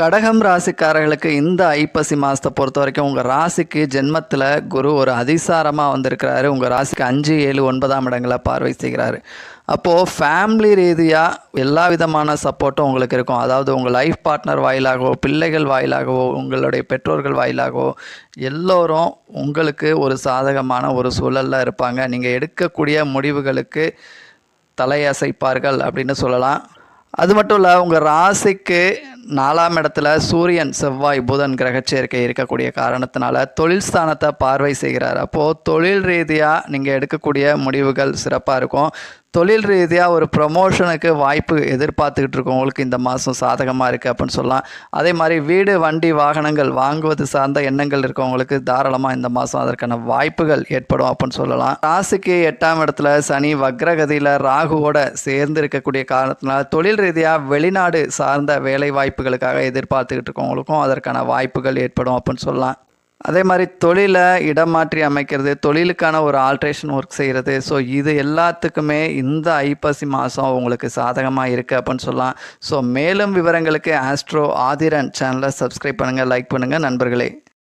கடகம் ராசிக்காரர்களுக்கு இந்த ஐப்பசி மாதத்தை பொறுத்த வரைக்கும் உங்கள் ராசிக்கு ஜென்மத்தில் குரு ஒரு அதிசாரமாக வந்திருக்கிறாரு. உங்கள் ராசிக்கு அஞ்சு ஏழு ஒன்பதாம் இடங்களை பார்வை செய்கிறாரு. அப்போது ஃபேமிலி ரீதியாக எல்லா விதமான சப்போர்ட்டும் உங்களுக்கு இருக்கும். அதாவது உங்கள் லைஃப் பார்ட்னர் வாயிலாகவோ பிள்ளைகள் வாயிலாகவோ உங்களுடைய பெற்றோர்கள் வாயிலாகவோ எல்லோரும் உங்களுக்கு ஒரு சாதகமான ஒரு சூழலில் இருப்பாங்க. நீங்கள் எடுக்கக்கூடிய முடிவுகளுக்கு தலையசைப்பார்கள் அப்படின்னு சொல்லலாம். அது மட்டும் இல்லை உங்கள் ராசிக்கு நாலாம் இடத்துல சூரியன் செவ்வாய் புதன் கிரகச்சேர்க்கை இருக்கக்கூடிய காரணத்தினால தொழில் ஸ்தானத்தை பார்வை செய்கிறார். அப்போது தொழில் ரீதியாக நீங்கள் எடுக்கக்கூடிய முடிவுகள் சிறப்பாக இருக்கும். தொழில் ரீதியாக ஒரு ப்ரமோஷனுக்கு வாய்ப்பு எதிர்பார்த்துக்கிட்டு இருக்கவங்களுக்கு இந்த மாதம் சாதகமாக இருக்குது அப்படின்னு சொல்லலாம். அதே மாதிரி வீடு வண்டி வாகனங்கள் வாங்குவது சார்ந்த எண்ணங்கள் இருக்கவங்களுக்கு தாராளமாக இந்த மாதம் அதற்கான வாய்ப்புகள் ஏற்படும் அப்படின்னு சொல்லலாம். ராசிக்கு எட்டாம் இடத்துல சனி வக்ரகதியில் ராகுவோட சேர்ந்து இருக்கக்கூடிய காரணத்தினால தொழில் ரீதியாக வெளிநாடு சார்ந்த வேலை வாய்ப்புகளுக்காக எதிர்பார்த்துக்கிட்டு இருக்கவங்களுக்கும் அதற்கான வாய்ப்புகள் ஏற்படும் அப்படின்னு சொல்லலாம். அதே மாதிரி தொழிலை இடம் மாற்றி அமைக்கிறது தொழிலுக்கான ஒரு ஆல்ட்ரேஷன் ஒர்க் செய்கிறது ஸோ இது எல்லாத்துக்குமே இந்த ஐப்பசி மாதம் உங்களுக்கு சாதகமாக இருக்குது அப்படின்னு சொல்லலாம். ஸோ மேலும் விவரங்களுக்கு ஆஸ்ட்ரோ ஆதிரன் சேனலை சப்ஸ்கிரைப் பண்ணுங்கள் லைக் பண்ணுங்கள் நண்பர்களே.